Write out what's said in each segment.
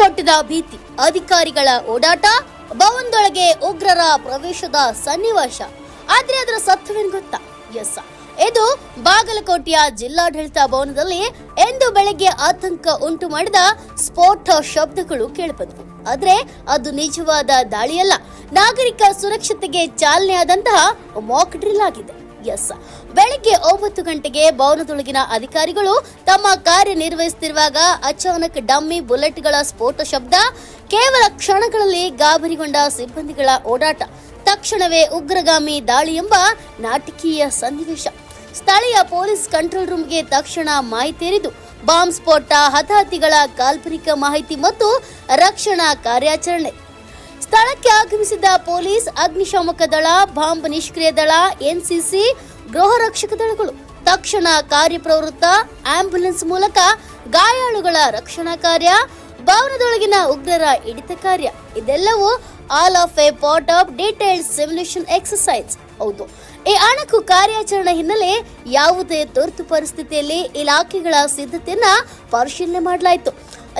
ಸ್ಫೋಟದ ಭೀತಿ, ಅಧಿಕಾರಿಗಳ ಓಡಾಟ, ಭವನದೊಳಗೆ ಉಗ್ರರ ಪ್ರವೇಶದ ಸನ್ನಿವೇಶ. ಆದ್ರೆ ಅದರ ಸತ್ಯವೇನು ಗೊತ್ತಾ? ಎಸ್. ಇದು ಬಾಗಲಕೋಟೆಯ ಜಿಲ್ಲಾಡಳಿತ ಭವನದಲ್ಲಿ ಎಂದು ಬೆಳಗ್ಗೆ ಆತಂಕ ಉಂಟು ಮಾಡಿದ ಸ್ಫೋಟ ಶಬ್ದಗಳು ಕೇಳಬಹುದು ಆದ್ರೆ ಅದು ನಿಜವಾದ ದಾಳಿಯಲ್ಲ. ನಾಗರಿಕ ಸುರಕ್ಷತೆಗೆ ಚಾಲನೆ ಆದಂತಹ ಮಾಕ್ ಡ್ರಿಲ್ ಆಗಿದೆ. ಎಸ್. ಬೆಳಗ್ಗೆ ಒಂಬತ್ತು ಗಂಟೆಗೆ ಭವನದೊಳಗಿನ ಅಧಿಕಾರಿಗಳು ತಮ್ಮ ಕಾರ್ಯನಿರ್ವಹಿಸುತ್ತಿರುವಾಗ ಅಚಾನಕ್ ಡಮ್ಮಿ ಬುಲೆಟ್ಗಳ ಸ್ಫೋಟ ಶಬ್ದ, ಕೇವಲ ಕ್ಷಣಗಳಲ್ಲಿ ಗಾಬರಿಗೊಂಡ ಸಿಬ್ಬಂದಿಗಳ ಓಡಾಟ, ತಕ್ಷಣವೇ ಉಗ್ರಗಾಮಿ ದಾಳಿ ಎಂಬ ನಾಟಕೀಯ ಸನ್ನಿವೇಶ. ಸ್ಥಳೀಯ ಪೊಲೀಸ್ ಕಂಟ್ರೋಲ್ ರೂಮ್ಗೆ ತಕ್ಷಣ ಮಾಹಿತಿ ಬಾಂಬ್ ಸ್ಫೋಟ ಹತಾತಿಗಳ ಕಾಲ್ಪನಿಕ ಮಾಹಿತಿ ಮತ್ತು ರಕ್ಷಣಾ ಕಾರ್ಯಾಚರಣೆ. ಸ್ಥಳಕ್ಕೆ ಆಗಮಿಸಿದ ಪೊಲೀಸ್, ಅಗ್ನಿಶಾಮಕ ದಳ, ಬಾಂಬ್ ನಿಷ್ಕ್ರಿಯ ದಳ, ಎನ್ಸಿಸಿ, ಗೃಹ ರಕ್ಷಕ ದಳಗಳು, ತಕ್ಷಣ ಕಾರ್ಯಪ್ರವೃತ್ತ, ಆಂಬ್ಯುಲೆನ್ಸ್ ಮೂಲಕ ಗಾಯಾಳುಗಳ ರಕ್ಷಣಾ ಕಾರ್ಯ, ಭವನದೊಳಗಿನ ಉಗ್ರರ ಹಿಡಿತ ಕಾರ್ಯ. ಇದೆಲ್ಲವೂ all of a part of detailed simulation exercise ಹೌದು. ಈ ಅಣಕು ಕಾರ್ಯಾಚರಣೆ ಹಿನ್ನೆಲೆ ಯಾವುದೇ ತುರ್ತು ಪರಿಸ್ಥಿತಿಯಲ್ಲಿ ಇಲಾಖೆಗಳ ಸಿದ್ಧತೆಯನ್ನ ಪರಿಶೀಲನೆ ಮಾಡಲಾಯಿತು.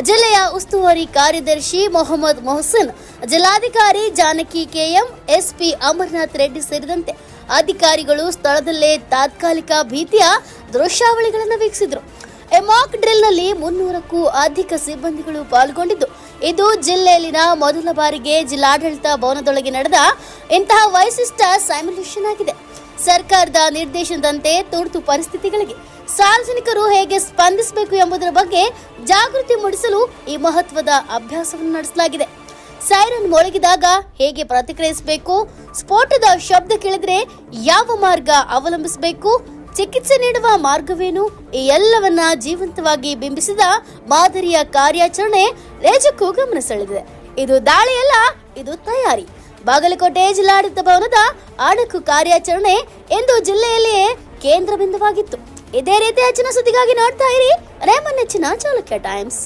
ಜಿಲ್ಲೆಯ ಉಸ್ತುವಾರಿ ಕಾರ್ಯದರ್ಶಿ ಮೊಹಮ್ಮದ್ ಮೊಹಸನ್, ಜಿಲ್ಲಾಧಿಕಾರಿ ಜಾನಕಿ ಕೆಎಂ, ಎಸ್ಪಿ ಅಮರನಾಥ್ ರೆಡ್ಡಿ ಸೇರಿದಂತೆ ಅಧಿಕಾರಿಗಳು ಸ್ಥಳದಲ್ಲೇ ತಾತ್ಕಾಲಿಕ ಭೀತಿಯ ದೃಶ್ಯಾವಳಿಗಳನ್ನು ವೀಕ್ಷಿಸಿದರು. ಎಮಾಕ್ ಮಾಕ್ ಡ್ರಿಲ್ನಲ್ಲಿ ಮುನ್ನೂರಕ್ಕೂ ಅಧಿಕ ಸಿಬ್ಬಂದಿಗಳು ಪಾಲ್ಗೊಂಡಿದ್ದು, ಇದು ಜಿಲ್ಲೆಯಲ್ಲಿನ ಮೊದಲ ಬಾರಿಗೆ ಜಿಲ್ಲಾಡಳಿತ ಭವನದೊಳಗೆ ನಡೆದ ಇಂತಹ ವೈಶಿಷ್ಟ್ಯ ಸ್ಯಾಮ್ಯುಲೇಷನ್ ಆಗಿದೆ. ಸರ್ಕಾರದ ನಿರ್ದೇಶನದಂತೆ ತುರ್ತು ಪರಿಸ್ಥಿತಿಗಳಿಗೆ ಸಾರ್ವಜನಿಕರು ಹೇಗೆ ಸ್ಪಂದಿಸಬೇಕು ಎಂಬುದರ ಬಗ್ಗೆ ಜಾಗೃತಿ ಮೂಡಿಸಲು ಈ ಮಹತ್ವದ ಅಭ್ಯಾಸವನ್ನು ನಡೆಸಲಾಗಿದೆ. ಸೈರನ್ ಮೊಳಗಿದಾಗ ಹೇಗೆ ಪ್ರತಿಕ್ರಿಯಿಸಬೇಕು? ಸ್ಫೋಟದ ಶಬ್ದ ಕೇಳಿದ್ರೆ ಯಾವ ಮಾರ್ಗ ಅವಲಂಬಿಸಬೇಕು? ಚಿಕಿತ್ಸೆ ನೀಡುವ ಮಾರ್ಗವೇನು? ಈ ಎಲ್ಲವನ್ನ ಜೀವಂತವಾಗಿ ಬಿಂಬಿಸಿದ ಮಾದರಿಯ ಕಾರ್ಯಾಚರಣೆ ರೇಜಕ್ಕೂ ಗಮನ ಸೆಳೆದಿದೆ. ಇದು ದಾಳಿಯಲ್ಲ, ಇದು ತಯಾರಿ. ಬಾಗಲಕೋಟೆ ಜಿಲ್ಲಾಡಳಿತ ಭವನದ ಅಣಕು ಕಾರ್ಯಾಚರಣೆ ಎಂದು ಜಿಲ್ಲೆಯಲ್ಲಿಯೇ ಕೇಂದ್ರ ಬಿಂದುವಾಗಿತ್ತು ಇದೇ ರೀತಿ ಹೆಚ್ಚಿನ ಸುದ್ದಿಗಾಗಿ ನೋಡ್ತಾ ಇರಿ ರೇಮನ್ ನೆಚ್ಚಿನ ಚಾಲುಕ್ಯ ಟೈಮ್ಸ್.